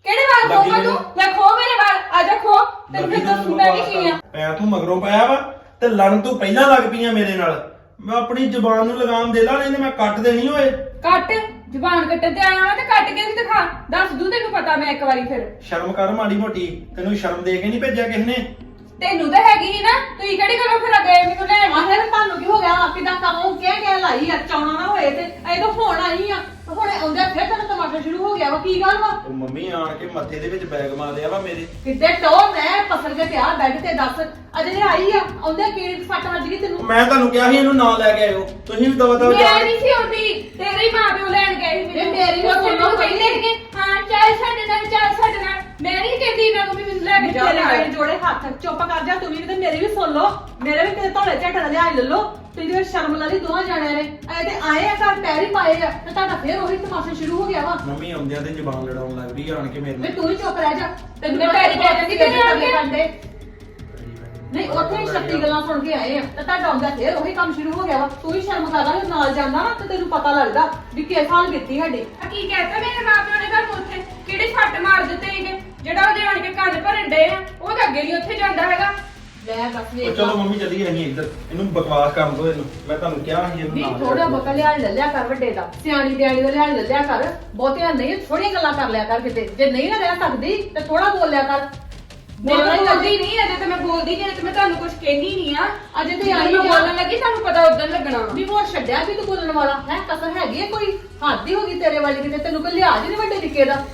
S5: ਕਿਹੜੇ ਵਾਲ
S6: ਲੱਗੀ
S5: ਖੋਗਾ ਤੂੰ?
S6: ਮੈਨੂੰ।
S5: ਲੈ ਖੋ ਮੇਰੇ ਵਾਲ ਆ ਜਾ ਖੋ ਤੈਨੂੰ ਫਿਰ ਦੱਸੂ ਮੈਂ ਵੀ ਕੀ ਆ।
S6: ਪੈਰ ਤੂੰ ਮਗਰੋਂ ਪਾਇਆ ਵਾ ਤੇ ਲੜਨ ਤੂੰ ਪਹਿਲਾਂ ਲੱਗ ਪਈਆਂ ਮੇਰੇ ਨਾਲ। ਮੈਂ ਆਪਣੀ ਜ਼ਬਾਨ ਨੂੰ ਲਗਾਮ ਦੇ ਲਾ ਨਹੀਂ ਤੇ ਮੈਂ ਕੱਟ ਦੇਣੀ ਓਏ।
S5: ਕੱਟ ਜ਼ਬਾਨ ਕੱਟਣ ਤੇ ਆਇਆ ਵਾਂ ਤੇ ਕੱਟ ਕੇ ਵੀ ਦਿਖਾ। ਦੱਸ ਦੂ ਤੈਨੂੰ ਪਤਾ ਮੈਂ ਇੱਕ ਵਾਰੀ ਫਿਰ।
S6: ਸ਼ਰਮ ਕਰ ਮਾੜੀ ਮੋਟੀ ਤੈਨੂੰ ਸ਼ਰਮ ਦੇ ਕੇ ਨਹੀਂ ਭੇਜਿਆ ਕਿਸ ਨੇ?
S5: ਤੈਨੂੰ ਤਾਂ ਹੈਗੀ ਹੀ ਨਾ ਤੁਸੀਂ ਕਿਹੜੀ ਗੱਲੋਂ ਫਿਰ ਗਏ ਮੈਨੂੰ ਲੈਣ
S1: ਆਹੇ ਤੁਹਾਨੂੰ ਕੀ ਹੋ ਗਿਆ? ਕਿਦਾਂ ਕੰਮ ਕਹਿ ਕਹਿ ਲਾਈ ਆ ਚਾਉਣਾ ਨਾ ਹੋਏ ਤੇ। ਇਹ ਤਾਂ ਹੁਣ ਆਈ ਆ। ਹੁਣ ਆਉਂਦੇ ਫਿਰ ਤੈਨੂੰ ਤਮਾਸ਼ਾ ਸ਼ੁਰੂ ਹੋ ਗਿਆ ਵਾ ਕੀ ਗੱਲ ਵਾ?
S6: ਉਹ ਮੰਮੀ ਆਣ ਕੇ ਮੱਥੇ ਦੇ ਵਿੱਚ ਬੈਗ ਮਾਰ ਲਿਆ ਵਾ ਮੇਰੇ।
S1: ਕਿੱਦੇ ਟੋ ਮੈਂ ਪਸਲ ਕੇ ਪਿਆ ਬੈੱਡ ਤੇ ਦੱਸ ਅਜੇ ਜੇ ਆਈ ਆ। ਆਉਂਦੇ ਕੀੜ ਸੱਟ ਵੱਜ ਗਈ ਤੈਨੂੰ?
S6: ਮੈਂ ਤੁਹਾਨੂੰ ਕਿਹਾ ਸੀ ਇਹਨੂੰ ਨਾਲ ਲੈ ਕੇ ਆਇਓ। ਤੁਸੀਂ ਵੀ ਦਵਾ ਦਵਾ ਜਾ
S5: ਮੈਂ ਨਹੀਂ ਸੀ ਆਉਂਦੀ। ਤੇਰੇ ਹੀ ਮਾਂ ਪਿਓ ਲੈਣ ਗਏ ਸੀ
S1: ਇਹ ਮੇਰੀ ਵੀ
S5: ਉੱਥੇ
S1: ਸੁਣੋ
S5: ਮੈਨੂੰ ਕਹਿੰਦੇ ਹਾਂ ਚੱਲ ਸਾਡੇ ਨਾਲ ਚੱਲ ਸਾਡੇ ਨਾਲ। ਮੈਂ ਨਹੀਂ ਕਹਿੰਦੀ ਇਹਨਾਂ ਨੂੰ ਵੀ ਮੈਨੂੰ ਲੈ ਕੇ ਜਾ
S1: ਤੇਰੇ ਗਏ ਜੋੜੇ ਹੱਥ ਚੁੱਪ ਕਰ ਜਾ ਤੂੰ ਵੀ ਤੇ ਮੇਰੀ ਵੀ ਸੁਣ ਲਓ। ਮੇਰੇ ਵੀ ਕਿਤੇ ਧੌਲੇ ਝੱਟ ਲਿਆ ਲੈ ਲਓ। ਤੇ ਸ਼ਰਮ ਲਾ ਲਈ ਦੋਹਾਂ ਜਾਣਿਆਂ ਨੇ। ਐ ਤੇ ਆਏ ਆ ਘਰ ਪੈਰ ਹੀ ਪਾਏ ਆ। ਤੇ ਤੁਹਾਡਾ ਫੇਰ ਉਹੀ ਤਮਾਸ਼ਾ ਸ਼ੁਰੂ ਹੋ ਗਿਆ ਵਾ।
S6: ਮੰਮੀ ਆਉਂਦਿਆਂ ਤੇ ਜ਼ਬਾਨ ਲੜਾਉਣ ਲੱਗ ਪਈ ਆਣ ਕੇ ਮੇਰੇ
S1: ਵੇ
S6: ਨਾਲ
S1: ਤੂੰ ਹੀ ਚੁੱਪ ਰਹਿ ਜਾ। ਤੈਨੂੰ
S5: ਮੈਂ ਪੈਰੀ ਪੈ ਜਾਂਦੀ ਤੇਰੇ ਨਾਲ ਕੇ।
S1: ਨਹੀਂ ਉੱਥੇ ਹੀ ਸ਼ਕਤੀ ਗੱਲਾਂ ਸੁਣ ਕੇ ਆਏ ਆ। ਤੇ ਤੁਹਾਡਾ ਆਉਂਦਾ ਫੇਰ ਉਹੀ ਕੰਮ ਸ਼ੁਰੂ ਹੋ ਗਿਆ ਵਾ। ਤੂੰ ਹੀ ਸ਼ਰਮ ਕਰਦਾ ਜੇ ਨਾਲ ਜਾਂਦਾ ਨਾ ਤੇ ਤੈਨੂੰ ਪਤਾ ਲੱਗਦਾ ਵੀ ਕਿਸ ਹਾਲ ਬੀਤੀ ਸਾਡੀ।
S5: ਆ ਕੀ ਕਹਤਾ ਮੇਰੇ ਮਾਂ ਪਿਓ ਨੇ ਤੁਹਾਨੂੰ ਉੱਥੇ? ਕਿਹੜੇ ਛੱਟ ਮਾਰ ਦਿੱਤੇ ਸੀਗੇ? ਜਿਹੜਾ ਉਹਦੇ ਆਣ ਕੇ ਕੰਨ ਭਰਨ ਡੇ ਆ ਉਹ ਤਾਂ ਅੱਗੇ ਨਹੀਂ ਉੱਥੇ ਜਾਂਦਾ ਹੈਗਾ।
S1: ਲੈ ਬਸ
S6: ਉਹ
S1: ਵੇਖ
S6: ਚਲੋ ਮੰਮੀ ਚੱਲੀਏ ਅਸੀਂ ਇੱਧਰ। ਇਹਨੂੰ ਬਕਵਾਸ ਕਰਨ ਦੋ ਇਹਨੂੰ। ਮੈਂ ਤੁਹਾਨੂੰ ਕਿਹਾ ਸੀ ਇਹਨੂੰ ਨਾਲ
S1: ਥੋੜਾ ਬਕਾ ਲਿਆ ਲੈ ਲਿਆ ਕਰ ਵੱਡੇ ਦਾ। ਸਿਆਣੀ ਬਿਆਣੀ ਦਾ ਲਿਆ ਲੈ ਲਿਆ ਕਰ। ਬਹੁਤੀਆਂ ਨਹੀਂ ਥੋੜੀਆਂ ਗੱਲਾਂ ਕਰ ਲਿਆ ਕਰ ਕਿਤੇ। ਜੇ ਨਹੀਂ ਨਾ ਰਹਿ ਸਕਦੀ ਤੇ ਥੋੜਾ ਬੋਲ ਲਿਆ ਕਰ।
S5: ਮੇਰੇ
S1: ਬੋਲਣਾ ਹੀ
S5: ਨਾਲ ਬੋਲਦੀ ਨਹੀਂ ਅਜੇ ਤਾਂ ਮੈਂ ਬੋਲਦੀ ਨਹੀਂ ਅਜੇ ਤਾਂ ਮੈਂ ਤੁਹਾਨੂੰ ਕੁਝ ਕਹਿੰਦੀ ਨਹੀਂ ਆ।
S1: ਅਜੇ ਤੇ ਆਈ
S5: ਮੈਂ ਬੋਲਣ ਲੱਗੀ ਤੁਹਾਨੂੰ ਪਤਾ ਉਦੋਂ ਲੱਗਣਾ ਵਾ।
S1: ਹੋਰ ਛੱਡਿਆ ਵੀ ਤੂੰ ਬੋਲਣ ਵਾਲਾ? ਹੈ ਕਸਰ ਹੈਗੀ ਹੈ ਕੋਈ? ਹੱਦ ਹੀ ਹੋ ਗਈ ਤੇਰੇ ਵਾਲੀ ਕਿਤੇ। ਤੈਨੂੰ ਕੋਈ ਲਿਹਾਜ਼ ਨਹੀਂ ਵੱਡੇ ਨਿੱਕੇ ਦਾ?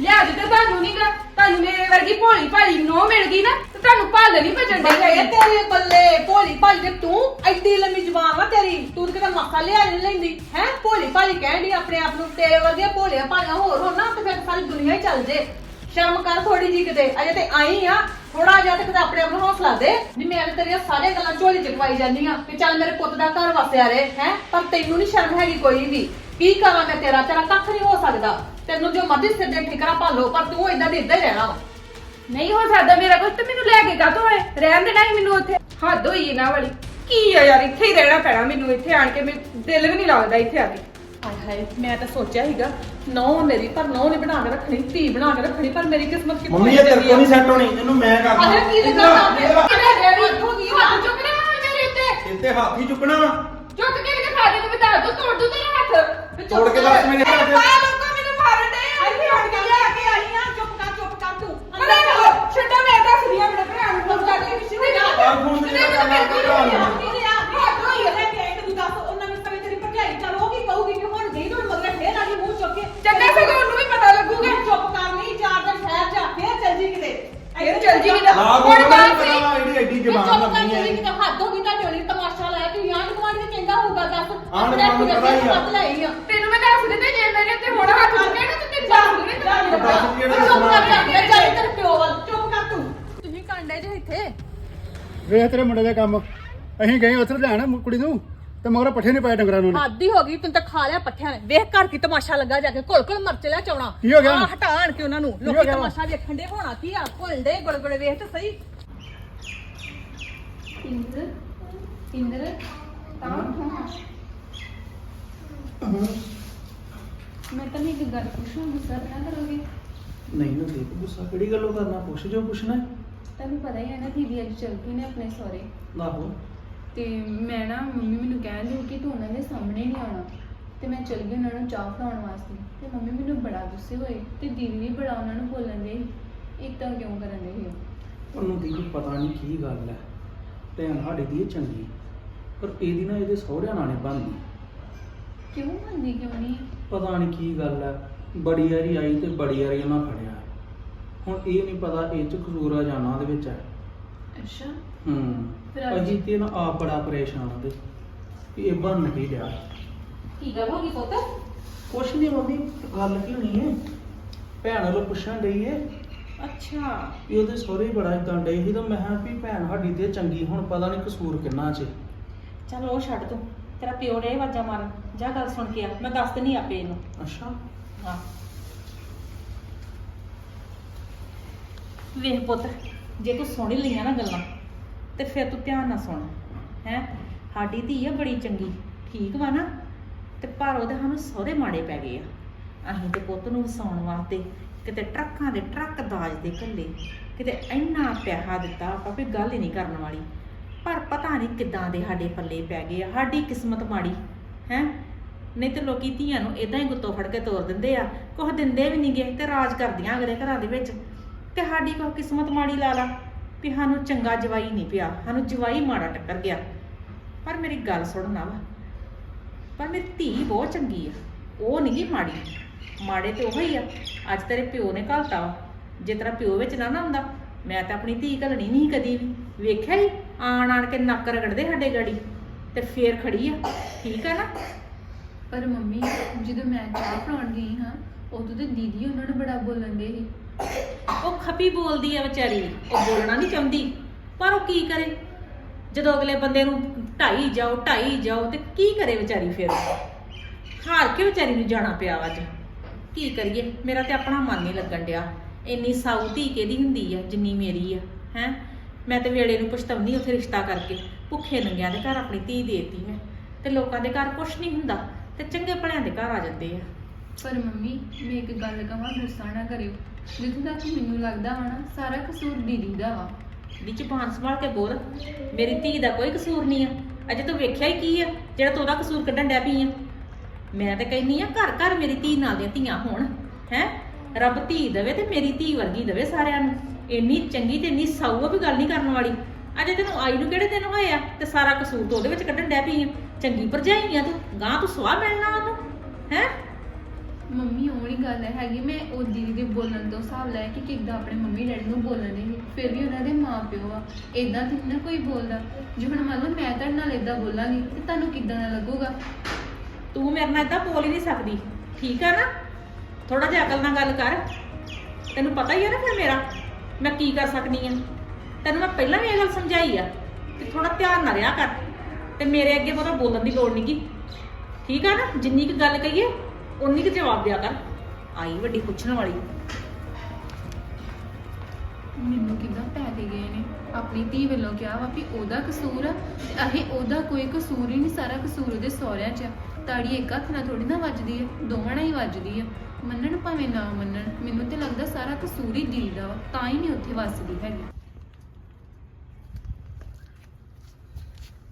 S5: ਲਿਆਜ ਤੇ ਤੁਹਾਨੂੰ ਨਹੀਂ ਗਾ। ਤੁਹਾਨੂੰ ਮੇਰੇ ਵਰਗੀ ਭੋਲੀ ਭਾਲੀ ਨੋ ਮਿਲ ਗਈ ਨਾ ਤੇ ਤੁਹਾਨੂੰ ਭੱਲ ਨਹੀਂ ਭਜਣ
S1: ਬੱਲੇ
S5: ਦੇ
S1: ਤੇਰੇ ਬੱਲੇ ਭੋਲੀ ਭਾਲੀ ਤੇ ਤੂੰ ਐਡੀ ਲੰਮੀ ਜ਼ੁਬਾਨ ਵਾ ਤੇਰੀ। ਤੂੰ ਤਾਂ ਕਿਤੇ ਮੱਸਾ ਲਿਆ ਨਹੀਂ ਲੈਂਦੀ। ਹੈ ਭੋਲੀ ਭਾਲੀ ਕਹਿਣੀ ਆਪਣੇ ਆਪ ਨੂੰ ਤੇਰੇ ਵਰਗੀਆਂ ਭੋਲੀਆਂ ਭਾਲੀਆਂ ਹੋਰ ਹੋਣ ਤੇ ਫਿਰ ਸਾਰੀ ਦੁਨੀਆ ਹੀ ਚੱਲ ਜੇ। ਸ਼ਰਮ ਕਰ ਥੋੜੀ ਜੀ ਕਿਤੇ। ਅਜੇ ਤੇ ਆਈ ਆ। ਥੋੜਾ ਜਿਹਾ ਤੇ ਕਿਤੇ ਆਪਣੇ ਆਪ ਨੂੰ ਹੌਸਲਾ ਦੇ ਵੀ ਮੈਂ ਤੇ ਤੇਰੀਆਂ ਸਾਰੀਆਂ ਗੱਲਾਂ ਝੋਲੀ ਚ ਖਵਾਈ ਜਾਂਦੀ ਆ ਕਿ ਚੱਲ ਮੇਰੇ ਪੁੱਤ ਦਾ ਘਰ ਵਸਿਆ ਰਹੇ, ਹੈ? ਪਰ ਤੈਨੂੰ ਨਹੀਂ ਸ਼ਰਮ ਹੈਗੀ ਕੋਈ ਵੀ। ਕੀ ਕਰਾਂ ਮੈਂ ਤੇਰਾ? ਤੇਰਾ ਕੱਖ ਨਹੀਂ ਹੋ ਸਕਦਾ। ਤੈਨੂੰ ਜੋ ਮਰਜ਼ੀ ਸਿਰ ਦੇ ਠਿਕਰਾ ਭਾਲੋ ਪਰ ਤੂੰ ਇਦਾਂ ਦੇ ਇਦਾਂ ਹੀ ਰਹਿਣਾ ਵਾ।
S5: ਨਹੀਂ ਹੋ ਸਕਦਾ ਮੇਰਾ ਕੁਝ ਤੇ ਮੈਨੂੰ ਲੈ ਕੇ ਕਾਤੋਂ ਹੋਏ ਰਹਿਣ ਦੇਣਾ ਹੀ ਮੈਨੂੰ ਉੱਥੇ। ਹੱਦ ਹੋਈ ਨਾ ਵਾਲੀ। ਕੀ ਆ ਯਾਰ, ਇੱਥੇ ਹੀ ਰਹਿਣਾ ਪੈਣਾ ਮੈਨੂੰ। ਇੱਥੇ ਆਣ ਕੇ ਮੈਨੂੰ ਦਿਲ ਵੀ ਨਹੀਂ ਲੱਗਦਾ ਇੱਥੇ ਆ ਕੇ। ਹਾਏ ਹਾਏ ਮੈਂ ਤਾਂ ਸੋਚਿਆ ਸੀਗਾ ਨੌ ਮੇਰੀ ਪਰ ਨੌ ਨੇ ਬਣਾ ਕੇ ਰੱਖਣੀ ਧੀ ਬਣਾ ਕੇ ਰੱਖਣੀ ਪਰ ਮੇਰੀ ਕਿਸਮਤ ਕਿੱਥੋਂ
S7: ਮੰਮੀ ਇਹ ਤੇਰੇ ਕੋਲ ਨਹੀਂ ਸੈੱਟ ਹੋਣੀ ਇਹਨੂੰ ਮੈਂ ਕਰਦਾ
S5: ਅਰੇ ਕੀ
S7: ਇੱਧਰ ਆ।
S5: ਕਿਵੇਂ ਡੈਡੀ ਹੋ ਗਈ
S8: ਹੱਥ ਚੁੱਕ ਰਿਹਾ ਮੇਰੇ ਉੱਤੇ
S7: ਇੱਥੇ ਹੱਥ ਹੀ ਚੁੱਕਣਾ ਵਾ।
S8: ਚੁੱਕ ਕੇ ਵੀ ਦਿਖਾ ਦੇ ਤੇ ਬਤਾ ਦੋ ਤੋੜ ਦੂ ਤੇਰਾ ਹੱਥ।
S7: ਤੋੜ ਕੇ ਦੱਸ ਮੇਰੇ ਹੱਥ।
S8: ਆ ਲੋਕਾਂ ਮੈਨੂੰ ਮਾਰਨ ਦੇ ਆ।
S4: ਇੱਥੇ ਹਟ ਕੇ ਲੈ ਕੇ ਆਈ ਆ ਚੁੱਪ ਕਰ ਚੁੱਪ ਕਰ ਤੂੰ।
S8: ਚਲੋ। ਛੱਡੋ ਮੈਂ ਦੱਸ ਰਹੀ ਆ ਮੇਰੇ ਭਰਾ ਨੂੰ ਫੋਨ ਕਰ ਕੇ ਕਿਸੇ ਨੇ
S7: ਫੋਨ ਤੇ ਜਿਹੜਾ ਕਰਨਾ ਕੋਈ ਭਰਾ ਨੂੰ।
S4: ਕਿਹਦੇ ਆ ਹੱਥ ਹੋਈ ਲੈ ਕੇ ਆਈ ਤੈਨੂੰ ਦੱਸ ਉਹਨਾਂ ਵਿੱਚ ਤੇਰੀ ਭਰਜਾਈ ਚੱਲ ਉਹ ਕੀ ਕਹੂਗੀ ਕਿ ਹੁਣ ਗਈ ਤੂੰ ਮਗਰ ਫੇਰ ਆਲੀ ਮੂੰਹ ਚੁੱਕ ਕੇ
S8: ਚੰਗਾ ਸਗੋਂ ਉਹਨੂੰ ਵੀ ਪਤਾ ਲੱਗੂਗਾ
S4: ਚੁੱਪ ਕਰ ਨਹੀਂ ਚਾਰ ਦਿਨ ਠਹਿਰ ਜਾ ਫੇਰ ਚੱਲ ਜੀ ਕਿਤੇ
S8: ਫੇਰ ਹੁਣ
S7: ਕੋਈ
S8: ਗੱਲ
S7: ਨਹੀਂ। ਪਤਾ ਐਡੀ ਐਡੀ
S5: ਤੇ
S7: ਜ਼ਬਾਨ ਲੱਗੀ
S5: ਜਿਹੜੀ
S7: ਹੈ।
S5: ਕਿਤੇ ਹੱਦ ਹੋ ਗਈ ਤੁਹਾਡੇ ਵਾਲੀ ਤਮਾਸ਼ਾ ਲਾਇਆ ਕਿ ਆਂਢ ਗੁਆਂਢ ਨੇ ਕਹਿੰਦਾ ਹੋਊਗਾ ਦੱਸ।
S7: ਨੂੰ ਪਤਾ ਹੀ ਆ।
S5: ਮਤ ਲਈ ਆ।
S8: ਤੈਨੂੰ ਮੈਂ ਦੱਸ ਦਿੰਦੇ ਜੇ ਮੇਰੇ ਤੇ ਹੁਣ ਹੱਥ ਚੁੱਕਿਆ ਨਾ ਤੇ ਤੈਨੂੰ ਦੱਸ ਦਿੰਦੇ ਤੇ
S5: ਚੱਲ ਤੇਰੇ ਪਿਓ ਵੱਲ।
S4: ਚੁੱਪ ਕਰ ਤੂੰ।
S5: ਤੁਸੀਂ ਕਾਂਡੇ ਜੇ ਇੱਥੇ।
S9: ਵੇਖ ਤੇਰੇ ਮੁੰਡੇ ਦਾ ਕੰਮ। ਅਸੀਂ ਗਏ ਉੱਥੇ ਲੈਣ ਕੁੜੀ ਨੂੰ। ਤੇ ਮਗਰ ਪੱਠੇ ਨਹੀਂ ਪਾਏ ਡੰਗਰਾਂ ਨੂੰ ਉਹਨੇ।
S5: ਹੱਦ ਹੀ ਗਈ ਤੈਨੂੰ ਤਾਂ ਖਾ ਲਿਆ ਪੱਠਿਆਂ ਨੇ। ਵੇਖ ਘਰ ਕੀ ਤਮਾਸ਼ਾ ਲੱਗਾ ਜਾ ਕੇ। ਘੁਲ ਘੁਲ ਮਰ ਚਲਿਆ ਚਾਉਣਾ
S9: ਕੀ ਹੋ ਗਿਆ?
S5: ਆਹ ਹਟਾਣ ਕੇ ਉਹਨਾਂ ਨੂੰ।
S9: ਹੋ
S5: ਲੋਕੀ
S9: ਗਿਆ? ਵਾ?
S5: ਤਮਾਸ਼ਾ ਵੇਖਣ ਦੇ ਹੋਣਾ ਕੀ ਆ? ਘੁਲਦੇ ਗੁਲਗੁਲੇ ਵੇਖ ਤੇ ਸਹੀ।
S8: ਇੰਦਰ ਇੰਦਰ ਤਾਂ ਮੈਂ ਤਾਂ ਇੱਕ ਗੱਲ ਪੁੱਛਾਂ ਗੁੱਸਾ ਤਾਂ ਨਾ ਕਰੋਗੇ।
S7: ਨਹੀਂ ਨਾ ਦੇਖ ਗੁੱਸਾ ਕਿਹੜੀ ਗੱਲੋਂ ਕਰਨਾ? ਪੁੱਛ ਜੋ ਪੁੱਛਣਾ ਹੈ।
S8: ਤੁਹਾਨੂੰ ਪਤਾ ਹੀ ਹੈ ਨਾ ਦੀਦੀ ਅੱਜ ਚਲ ਗਈ ਨੇ ਆਪਣੇ ਸਹੁਰੇ।
S7: ਆਹੋ।
S8: ਤੇ ਮੈਂ ਨਾ ਮੰਮੀ ਮੈਨੂੰ ਕਹਿੰਦੀ ਕਿ ਤੂੰ ਉਹਨਾਂ ਦੇ ਸਾਹਮਣੇ ਨਹੀਂ ਆਉਣਾ। ਤੇ ਮੈਂ ਚਲ ਗਈ ਉਹਨਾਂ ਨੂੰ ਚਾਹ ਪਿਲਾਉਣ ਵਾਸਤੇ। ਤੇ ਮੰਮੀ ਮੈਨੂੰ ਬੜਾ ਗੁੱਸੇ ਹੋਏ ਤੇ ਦੀਦੀ ਵੀ ਬੜਾ ਉਹਨਾਂ ਨੂੰ ਬੋਲਣ ਦੇ ਇਦਾਂ ਕਿਉਂ ਕਰਨ ਦੇ ਸੀ
S7: ਉਹਨੂੰ ਦੀ ਪਤਾ ਨਹੀਂ ਕੀ ਗੱਲ ਹੈ ਭੈਣ ਸਾਡੀ ਦੀ ਇਹ ਚੰਗੀ ਪਰ ਇਹਦੀ ਨਾ ਇਹਦੇ ਸਹੁਰਿਆਂ ਨਾਲ ਨਹੀਂ ਬਣਦੀ।
S8: ਕਿਉਂ ਮੰਦੀ ਕਿਉਂ ਨਹੀਂ?
S7: ਪਤਾ ਨਹੀਂ ਕੀ ਗੱਲ ਹੈ ਬੜੀ ਵਾਰੀ ਆਈ ਤੇ ਬੜੀ ਵਾਰੀ ਉਹਨਾਂ ਫੜਿਆ। ਹੁਣ ਇਹ ਨਹੀਂ ਪਤਾ ਇਹ ਚ ਕਸੂਰ ਆ ਜਾਣਾ ਦੇ ਵਿੱਚ ਹੈ
S8: ਅੱਛਾ।
S7: ਹੂੰ।
S8: ਫਿਰ ਅੱਜ-
S7: ਅਜੀ ਤੇ ਨਾ ਆਪ ਬੜਾ ਪਰੇਸ਼ਾਨ ਆ ਤੇ ਵੀ ਇਹ ਬਣ ਨਹੀਂ ਰਿਹਾ।
S4: ਕੀ ਗੱਲ ਹੋ ਗਈ ਪੁੱਤ?
S7: ਕੁਛ ਨਹੀਂ ਮੰਮੀ ਗੱਲ ਕੀ ਹੋਣੀ ਹੈ? ਭੈਣ ਵੱਲੋਂ ਪੁੱਛਣ ਡਈ ਏ।
S4: ਅੱਛਾ।
S7: ਵੀ ਉਹਦੇ ਸਹੁਰੇ ਬੜਾ ਇਦਾਂ ਡਈ ਸੀ ਤਾਂ ਮੈਂ ਕਿਹਾ ਵੀ ਭੈਣ ਸਾਡੀ ਤੇ ਚੰਗੀ ਹੁਣ ਪਤਾ ਨਹੀਂ ਕਸੂਰ ਕਿੰਨਾ ਚ
S4: ਚੱਲ ਉਹ ਛੱਡ ਤੂੰ। ਤੇਰਾ ਪਿਓ ਨੇ ਆਵਾਜ਼ਾਂ ਮਾਰਨ। ਜਾ ਗੱਲ ਸੁਣ ਕੇ ਆ। ਮੈਂ ਦੱਸ ਦਿੰਨੀ ਆਪੇ ਇਹਨੂੰ।
S7: ਅੱਛਾ।
S4: ਹਾਂ। ਵੇਖ ਪੁੱਤ ਜੇ ਤੂੰ ਸੁਣ ਲਈਆਂ ਨਾ ਗੱਲਾਂ ਤੇ ਫਿਰ ਤੂੰ ਧਿਆਨ ਨਾਲ ਸੁਣ, ਹੈ? ਸਾਡੀ ਧੀ ਆ ਬੜੀ ਚੰਗੀ, ਠੀਕ ਵਾ ਨਾ? ਤੇ ਪਰ ਉਹਦੇ ਸਾਨੂੰ ਸਹੁਰੇ ਮਾੜੇ ਪੈ ਗਏ ਆ। ਅਸੀਂ ਤੇ ਪੁੱਤ ਨੂੰ ਵਸਾਉਣ ਵਾਸਤੇ ਕਿਤੇ ਟਰੱਕਾਂ ਦੇ ਟਰੱਕ ਦਾਜ ਦੇ ਘੱਲੇ ਕਿਤੇ ਇੰਨਾ ਪਿਆਹਾ ਦਿੱਤਾ ਆਪਾਂ ਵੀ ਗੱਲ ਹੀ ਨਹੀਂ ਕਰਨ ਵਾਲੀ। ਪਰ ਪਤਾ ਨਹੀਂ ਕਿੱਦਾਂ ਦੇ ਸਾਡੇ ਪੱਲੇ ਪੈ ਗਏ ਆ, ਸਾਡੀ ਕਿਸਮਤ ਮਾੜੀ, ਹੈ? ਨਹੀਂ ਤੇ ਲੋਕੀ ਧੀਆਂ ਨੂੰ ਇਦਾਂ ਹੀ ਗੁੱਤੋਂ ਫੜ ਕੇ ਤੋਰ ਦਿੰਦੇ ਆ ਕੁਝ ਦਿੰਦੇ ਵੀ ਨਹੀਂਗੇ ਤੇ ਰਾਜ ਕਰਦੀਆਂ ਅਗਲੇ ਘਰਾਂ ਦੇ ਵਿੱਚ। ਤੇ ਸਾਡੀ ਕੋ ਕਿਸਮਤ ਮਾੜੀ ਲਾ ਲਾ। ਵੀ ਸਾਨੂੰ ਚੰਗਾ ਜਵਾਈ ਨਹੀਂ ਪਿਆ, ਸਾਨੂੰ ਜਵਾਈ ਮਾੜਾ ਟੱਕਰ ਗਿਆ। ਪਰ ਮੇਰੀ ਗੱਲ ਸੁਣਨਾ ਵਾ। ਪਰ ਮੇਰੀ ਧੀ ਬਹੁਤ ਚੰਗੀ ਆ, ਉਹ ਨਹੀਂ ਗੀ ਮਾੜੀ। ਮਾੜੇ ਤੇ ਉਹ ਹੀ ਆ। ਅੱਜ ਤੇਰੇ ਪਿਓ ਨੇ ਘਲਤਾ ਵਾ। ਜੇ ਤੇਰਾ ਪਿਓ ਵਿੱਚ ਨਾ ਨਾ ਹੁੰਦਾ ਮੈਂ ਤਾਂ ਆਪਣੀ ਧੀ ਘਲਣੀ ਨਹੀਂ ਕਦੀ ਵੀ। ਵੇਖਿਆ ਹੀ ਆਣ ਆਣ ਕੇ ਨੱਕ ਰਗੜਦੇ ਸਾਡੇ ਗਾੜੀ। ਤੇ ਫੇਰ ਖੜੀ ਆ। ਠੀਕ ਆ ਨਾ?
S8: ਪਰ ਮੰਮੀ, ਜਦੋਂ ਮੈਂ ਚਾਹ ਬਣਾਉਣ ਗਈ ਹਾਂ, ਉਦੋਂ ਤੇ ਦੀਦੀ ਉਹਨਾਂ ਨੂੰ ਬੜਾ ਬੋਲਣ ਦੇ ਸੀ।
S4: ਉਹ ਖਪੀ ਬੋਲਦੀ ਆ ਵਿਚਾਰੀ। ਉਹ ਬੋਲਣਾ ਨਹੀਂ ਚਾਹੁੰਦੀ, ਪਰ ਉਹ ਕੀ ਕਰੇ? ਜਦੋਂ ਅਗਲੇ ਬੰਦੇ ਨੂੰ ਢਾਈ ਜਾਓ ਢਾਈ ਜਾਓ, ਤੇ ਕੀ ਕਰੇ ਵਿਚਾਰੀ ਫਿਰ? ਹਾਰ ਕੇ ਵਿਚਾਰੀ ਨੂੰ ਜਾਣਾ ਪਿਆ ਅੱਜ। ਕੀ ਕਰੀਏ? ਮੇਰਾ ਤੇ ਆਪਣਾ ਮਨ ਨਹੀਂ ਲੱਗਣ ਡਿਆ। ਇੰਨੀ ਸਾਊ ਧੀ ਕਿਹਦੀ ਹੁੰਦੀ ਆ, ਜਿੰਨੀ ਮੇਰੀ ਆ, ਹੈ? ਮੈਂ ਤੇ ਵੇਲੇ ਨੂੰ ਪਛਤਾਉਂਦੀ ਉੱਥੇ ਰਿਸ਼ਤਾ ਕਰਕੇ। ਭੁੱਖੇ ਨੰਗਿਆਂ ਦੇ ਘਰ ਆਪਣੀ ਧੀ ਦੇਤੀ ਮੈਂ। ਤੇ ਲੋਕਾਂ ਦੇ ਘਰ ਕੁਛ ਨਹੀਂ ਹੁੰਦਾ, ਤੇ ਚੰਗੇ ਭਲਿਆਂ ਦੇ ਘਰ ਆ ਜਾਂਦੇ ਆ।
S8: ਪਰ ਮੰਮੀ, ਮੈਂ ਇੱਕ ਗੱਲ ਕਹਾਂ ਗੁੱਸਾ ਨਾ ਕਰਿਓ। ਜਿੱਥੇ ਤੱਕ ਮੈਨੂੰ ਲੱਗਦਾ ਵਾ ਨਾ, ਸਾਰਾ ਕਸੂਰ ਦੀਦੀ ਦਾ ਵਾ।
S4: ਵਿੱਚ ਜ਼ਬਾਨ ਸੰਭਾਲ ਕੇ ਬੋਲ। ਮੇਰੀ ਧੀ ਦਾ ਕੋਈ ਕਸੂਰ ਨਹੀਂ ਆ। ਅਜੇ ਤੂੰ ਵੇਖਿਆ ਹੀ ਕੀ ਆ, ਜਿਹੜਾ ਤੂੰ ਉਹਦਾ ਕਸੂਰ ਕੱਢਣ ਡਿਆ ਪਈ ਆ। ਮੈਂ ਤਾਂ ਕਹਿੰਨੀ ਆ, ਘਰ ਘਰ ਮੇਰੀ ਧੀ ਨਾਲ ਦੀਆਂ ਧੀਆਂ ਹੋਣ, ਹੈ? ਰੱਬ ਧੀ ਦੇਵੇ ਤੇ ਮੇਰੀ ਧੀ ਵਰਗੀ ਦੇਵੇ ਸਾਰਿਆਂ ਨੂੰ। ਇੰਨੀ ਚੰਗੀ ਤੇ ਇੰਨੀ ਸਾਊ ਆ ਵੀ ਗੱਲ ਨਹੀਂ ਕਰਨ ਵਾਲੀ। ਅਜੇ ਤੈਨੂੰ ਆਈ ਨੂੰ ਕਿਹੜੇ ਦਿਨ ਹੋਏ ਆ ਤੇ ਸਾਰਾ ਕਸੂਰ ਤੂੰ ਉਹਦੇ ਵਿੱਚ ਕੱਢਣ ਡਿਆ ਪਈ ਆ। ਚੰਗੀ ਭਰਜਾਈ ਆ ਤੂੰ ਗਾਂ ਤੂੰ ਸਵਾਹ ਮਿਲਣਾ ਉਹਨੂੰ, ਹੈ?
S8: ਮੰਮੀ, ਉਹ ਵਾਲੀ ਗੱਲ ਹੈਗੀ ਮੈਂ ਉਹ ਦੀਦੀ ਦੇ ਬੋਲਣ ਤੋਂ ਹਿਸਾਬ ਲਾਇਆ ਕਿ ਕਿੱਦਾਂ ਆਪਣੇ ਮੰਮੀ ਡੈਡੀ ਨੂੰ ਬੋਲਣ ਦੇ ਫਿਰ ਵੀ ਉਹਨਾਂ ਦੇ ਮਾਪਿਓ ਆ। ਇਦਾਂ ਤੇ ਨੀ ਨਾ ਕੋਈ ਬੋਲਦਾ। ਜੇ ਹੁਣ ਮੰਨ ਲਓ ਮੈਂ ਤੁਹਾਡੇ ਨਾਲ ਇਦਾਂ ਬੋਲਾਂਗੀ, ਤੇ ਤੁਹਾਨੂੰ ਕਿੱਦਾਂ ਦਾ ਲੱਗੂਗਾ?
S4: ਤੂੰ ਮੇਰੇ ਨਾਲ ਇਦਾਂ ਬੋਲ ਹੀ ਨਹੀਂ ਸਕਦੀ। ਠੀਕ ਆ ਨਾ? ਥੋੜਾ ਜਿਹਾ ਅਕਲ ਨਾਲ ਗੱਲ ਕਰ। ਤੈਨੂੰ ਪਤਾ ਹੀ ਆ ਨਾ ਫਿਰ ਮੇਰਾ, ਮੈਂ ਕੀ ਕਰ ਸਕਦੀ ਆ। ਤੈਨੂੰ ਮੈਂ ਪਹਿਲਾਂ ਵੀ ਇਹ ਗੱਲ ਸਮਝਾਈ ਆ ਕਿ ਥੋੜਾ ਧਿਆਨ ਨਾਲ ਰਿਹਾ ਕਰ। ਤੇ ਮੇਰੇ ਅੱਗੇ ਬਹੁਤਾ ਬੋਲਣ ਦੀ ਲੋੜ ਨਹੀਂਗੀ ਠੀਕ ਆ ਨਾ? ਜਿੰਨੀ ਕੁ ਗੱਲ ਕਹੀਏ ਉਨੀ ਕੁ ਜਵਾਬ ਦਿਆ ਕਰ। ਆਈ ਵੱਡੀ ਪੁੱਛਣ ਵਾਲੀ।
S8: ਮੈਨੂੰ ਕਿੱਦਾਂ ਪੈ ਕੇ ਗਏ ਨੇ? ਆਪਣੀ ਧੀ ਵੱਲੋਂ ਕਿਹਾ ਵਾ ਵੀ ਉਹਦਾ ਕਸੂਰ ਆ ਤੇ ਇਹ ਉਹਦਾ ਕੋਈ ਕਸੂਰ ਹੀ ਨਹੀਂ ਸਾਰਾ ਕਸੂਰ ਉਹਦੇ ਸਹੁਰਿਆਂ 'ਚ ਆ।
S5: ਤਾੜੀ ਇੱਕ ਹੱਥ ਨਾਲ ਥੋੜੀ ਨਾ ਵੱਜਦੀ ਹੈ ਦੋਵਾਂ ਨਾਲ ਹੀ ਵੱਜਦੀ ਹੈ ਮੰਨਣ ਭਾਵੇਂ ਨਾ ਮੰਨਣ ਮੈਨੂੰ ਤੇ ਲੱਗਦਾ ਸਾਰਾ ਕਸੂਰ ਹੀ ਦਿਲ ਦਾ ਵਾ ਤਾਂ ਹੀ ਨਹੀਂ ਉੱਥੇ ਵੱਸਦੀ ਹੈਗੀ।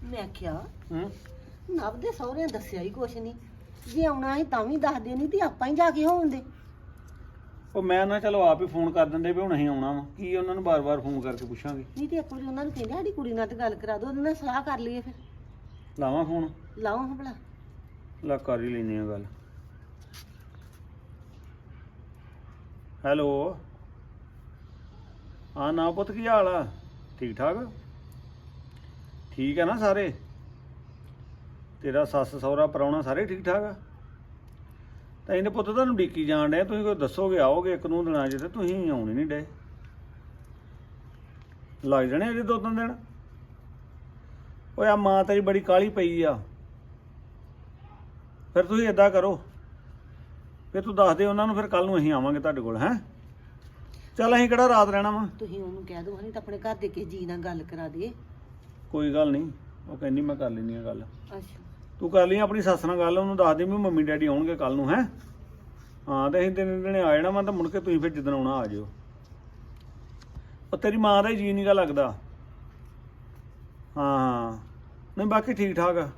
S10: ਮੈਂ ਕਿਹਾ
S2: ਹੂੰ।
S10: ਨਵ ਦੇ ਸਹੁਰੇ ਦੱਸਿਆ ਹੀ ਕੁਛ ਨਹੀਂ। ਜੇ ਆਉਣਾ ਸੀ ਤਾਂ ਵੀ ਦੱਸਦੇ ਨਹੀਂ ਤੇ ਆਪਾਂ ਹੀ ਜਾ ਕੇ ਹੋਉਂਦੇ
S2: ਉਹ ਮੈਂ ਨਾ ਚਲੋ ਆਪ ਹੀ ਫੋਨ ਕਰ ਦਿੰਦੇ ਵੀ ਹੁਣ ਅਸੀਂ ਆਉਣਾ ਵਾ। ਕੀ ਉਹਨਾਂ ਨੂੰ ਬਾਰ-ਬਾਰ ਫੋਨ ਕਰਕੇ ਪੁੱਛਾਂਗੇ?
S10: ਨਹੀਂ ਤੇ ਇੱਕ ਵਾਰੀ ਉਹਨਾਂ ਨੂੰ ਕਹਿੰਦੇ ਸਾਡੀ ਕੁੜੀ ਨਾਲ ਤੇ ਗੱਲ ਕਰਾ ਦਿਓ ਉਹਦੇ ਨਾਲ ਸਲਾਹ ਕਰ ਲਈਏ ਫਿਰ।
S2: ਲਾਵਾਂ ਫੋਨ?
S10: ਲਾਓ ਹਾਂ ਭਲਾ।
S2: ਲਾ ਕਰ ਹੀ ਲੈਨੇ ਆ ਗੱਲ। ਹੈਲੋ। ਹਾਂ ਨਾ ਪੁੱਤ ਕੀ ਹਾਲ ਆ? ਠੀਕ ਠਾਕ ਠੀਕ ਹੈ ਨਾ ਸਾਰੇ? ਤੇਰਾ ਸੱਸ ਸਹੁਰਾ ਪਰਾਉਣਾ ਸਾਰੇ ਠੀਕ ਠਾਕ ਆ? ਤਾਂ ਇਹਨੇ ਪੁੱਤ ਤੁਹਾਨੂੰ ਡੀਕੀ ਜਾਣ ਡਿਆ ਤੁਸੀਂ ਕੋਈ ਦੱਸੋਗੇ ਆਓਗੇ ਇੱਕ ਨੂੰ ਦਿਨਾਂ ਜਿੱਤੇ ਤੁਸੀਂ ਆਉਣੇ ਨਹੀਂ ਡੇ ਲੱਗ ਜਾਣੇ ਅਜੇ ਦੋ ਤਿੰਨ ਦਿਨ। ਓਏ ਆ ਮਾਂ ਤੇਰੀ ਬੜੀ ਕਾਲੀ ਪਈ ਆ। ਫਿਰ ਤੁਸੀਂ ਇਦਾਂ ਕਰੋ। ਫਿਰ ਤੂੰ ਦੱਸ ਦੇ ਉਹਨਾਂ ਨੂੰ ਫਿਰ ਕੱਲ ਨੂੰ ਅਸੀਂ ਆਵਾਂਗੇ ਤੁਹਾਡੇ ਕੋਲ ਹੈ? ਚੱਲ ਅਸੀਂ ਕਿਹੜਾ ਰਾਤ ਰਹਿਣਾ ਵਾ?
S10: ਤੁਸੀਂ ਉਹਨੂੰ ਕਹਿ ਦਿਓ ਹਣੀ ਤਾਂ ਆਪਣੇ ਘਰ ਦੇ ਕੇ ਜੀ ਨਾਲ ਗੱਲ ਕਰਾ ਦੇ
S2: ਕੋਈ ਗੱਲ ਨਹੀਂ ਉਹ ਕਹਿੰਦੀ ਮੈਂ ਕਰ ਲੈਣੀ ਆ ਗੱਲ।
S10: ਅੱਛਾ।
S2: ਤੂੰ ਕਰ ਲਈ ਆਪਣੀ ਸੱਸ ਨਾਲ ਗੱਲ, ਉਹਨੂੰ ਦੱਸ ਦੇ ਵੀ ਮੰਮੀ ਡੈਡੀ ਆਉਣਗੇ ਕੱਲ ਨੂੰ, ਹੈ? ਹਾਂ, ਤੇ ਅਸੀਂ ਦਿਨ ਦਿਨੇ ਆ ਜਾਣਾ ਮੈਂ ਤਾਂ ਮੁੜ ਕੇ ਤੁਸੀਂ ਫਿਰ ਜਿੱਦਣ ਆਉਣਾ ਆ ਜਿਓ। ਉਹ ਤੇਰੀ ਮਾਂ ਦਾ ਹੀ ਜੀ ਨੀਗਾ ਲੱਗਦਾ। ਹਾਂ ਹਾਂ। ਨਹੀਂ, ਬਾਕੀ ਠੀਕ ਠਾਕ ਆ।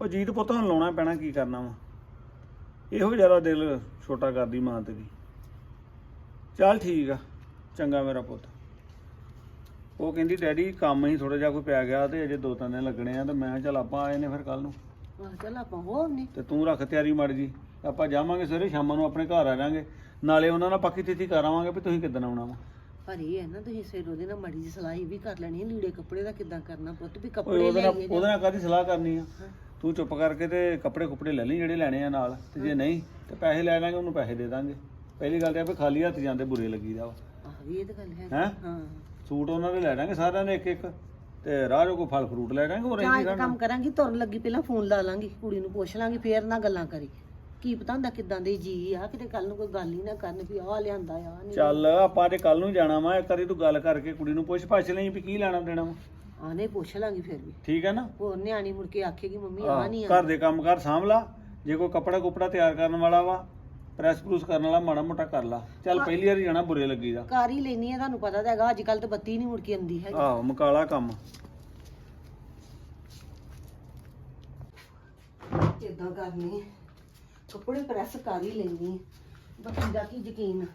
S2: ਉਹ ਜੀਤ ਪੁੱਤ ਨੂੰ ਲਾਉਣਾ ਪੈਣਾ, ਕੀ ਕਰਨਾ ਵਾ। ਇਹੋ ਜ਼ਿਆਦਾ ਦਿਲ ਛੋਟਾ ਕਰਦੀ ਮਾਂ ਤੇਰੀ। ਚੱਲ ਠੀਕ ਆ। ਚੰਗਾ ਮੇਰਾ ਪੁੱਤ। ਉਹ ਕਹਿੰਦੀ ਡੈਡੀ ਕੰਮ ਹੀ ਥੋੜਾ ਜਿਹਾ ਕੋਈ ਪੈ ਗਿਆ ਤੇ ਅਜੇ ਦੋ ਤਿੰਨ ਦਿਨ ਲੱਗਣੇ ਆ ਤੇ ਮੈਂ ਕਿਹਾ ਚੱਲ ਆਪਾਂ ਆਏ ਨੇ ਫਿਰ ਕੱਲ ਨੂੰ।
S10: ਆਹ ਚੱਲ ਆਪਾਂ ਹੋਣੇ
S2: ਤੇ ਤੂੰ ਰੱਖ ਤਿਆਰੀ ਮੜ ਜੀ। ਆਪਾਂ ਜਾਵਾਂਗੇ ਸਵੇਰੇ ਸ਼ਾਮਾਂ ਨੂੰ ਆਪਣੇ ਘਰ ਆ ਜਾਾਂਗੇ। ਨਾਲੇ ਉਹਨਾਂ ਨਾਲ ਪੱਕੀ ਤਿੱਥੀ ਕਰਾਵਾਂਗੇ ਵੀ ਤੁਸੀਂ ਕਿੱਦਣ ਆਉਣਾ ਵਾ।
S10: ਪਰ ਇਹ ਹੈ ਨਾ ਤੁਸੀਂ ਸਵੇਰ ਉਹਦੇ ਨਾਲ ਮੜੀ ਜੀ ਸਲਾਹ ਵੀ ਕਰ ਲੈਣੀ ਹੈ ਲੀੜੇ ਕੱਪੜੇ ਦਾ ਕਿੱਦਾਂ ਕਰਨਾ ਪੁੱਤ? ਵੀ
S2: ਓਏ
S10: ਕੱਪੜੇ
S2: ਉਹਦੇ
S10: ਲੈ
S2: ਨਾਲ
S10: ਆਈਏ
S2: ਉਹਦੇ ਨਾਲ ਕਾਦੀ ਸਲਾਹ ਕਰਨੀ ਆ?
S10: ਹਾਂ।
S2: ਤੂੰ ਚੁੱਪ ਕਰਕੇ ਤੇ ਕੱਪੜੇ ਕੁਪੜੇ ਲੈ ਲਈ ਜਿਹੜੇ ਲੈਣੇ ਆ ਨਾਲ ਤੇ ਜੇ ਨਹੀਂ ਤੇ ਪੈਸੇ ਲੈ ਲਾਂਗੇ ਉਹਨੂੰ ਪੈਸੇ ਦੇ ਦਾਂਗੇ। ਪਹਿਲੀ ਗੱਲ ਤੇ ਆ ਵੀ ਖਾਲੀ ਹੱਥ ਜਾਂਦੇ ਬੁਰੇ ਲੱਗੀਦਾ ਵਾ।
S10: ਆਹ ਵੀ ਇਹ ਤਾਂ ਗੱਲ ਹੈ
S2: ਹੈਂ?
S10: ਹਾਂ।
S2: ਸੂਟ ਉਹਨਾਂ ਦੇ ਲੈ ਦਾਂਗੇ ਸਾਰਿਆਂ ਦੇ ਇੱਕ ਇੱਕ ਤੇ ਰਾਹ ਚੋਂ ਕੋਈ ਫਲ ਫਰੂਟ ਲੈ ਦਾਂਗੇ ਹੋਰ
S10: ਜਾਂ ਇੱਕ ਕੰਮ ਕਰਾਂਗੀ ਤੁਰਨ ਲੱਗੀ ਪਹਿਲਾਂ ਫੋਨ ਲਾ ਲਾਂਗੀ ਕੁੜੀ ਨੂੰ ਪੁੱਛ ਲਾਂਗੀ ਫੇਰ ਨਾ ਗੱਲਾਂ ਕਰੀ। ਕੀ ਪਤਾ ਹੁੰਦਾ ਕਿਦਾਂ ਦੇ ਜੀ ਆ ਕਿਤੇ ਕੱਲ ਨੂੰ ਕੋਈ ਗੱਲ ਹੀ ਨਾ ਕਰਨ ਵੀ ਆਹ ਲਿਆਂਦਾ ਆ ਨਹੀਂ।
S2: ਚੱਲ ਆਪਾਂ ਤੇ ਕੱਲ ਨੂੰ ਜਾਣਾ ਵਾ ਇੱਕ ਵਾਰੀ ਤੂੰ ਗੱਲ ਕਰਕੇ ਕੁੜੀ ਨੂੰ ਪੁੱਛ ਪਾਛ ਲਈ ਵੀ ਕੀ ਲੈਣਾ ਦੇਣਾ ਵਾ।
S10: ਆਨੇ ਪੁੱਛ ਲਾਂਗੀ ਫੇਰ ਵੀ।
S2: ਠੀਕ ਹੈ ਨਾ?
S10: ਹੋਰ ਨਿਆਣੀ ਮੁੜ ਕੇ ਆਖੇਗੀ ਮੰਮੀ ਆ ਨਹੀਂ
S2: ਘਰ ਦੇ ਕੰਮ ਕਰ ਸਾਂਭ ਲਾ ਜੇ ਕੋਈ ਕੱਪੜਾ ਕੁਪੜਾ ਤਿਆਰ ਕਰਨ ਵਾਲਾ ਵਾ ਪ੍ਰੈਸ ਪ੍ਰੂਸ ਕਰਨ ਵਾਲਾ ਮਾੜਾ ਮੋਟਾ ਕਰ ਲਾ। ਚੱਲ ਪਹਿਲੀ ਵਾਰੀ ਜਾਣਾ ਬੁਰੇ ਲੱਗੀਦਾ
S10: ਕਰ ਹੀ ਲੈਣੀ ਆ ਤੁਹਾਨੂੰ ਪਤਾ ਤਾਂ ਹੈਗਾ ਅੱਜ ਕੱਲ ਤਾਂ ਬੱਤੀ ਨਹੀਂ ਮੁੜ ਕੇ ਆਉਂਦੀ ਹੈਗੀ।
S2: ਆਹੋ ਮਕਾਲਾ ਕੰਮ।
S10: ਇਦਾਂ ਕਰਨੀ? ਕੱਪੜੇ ਪ੍ਰੈਸ ਕਰ ਹੀ ਲੈਣੀ ਦਾ ਕੀ ਯਕੀਨ ਆ।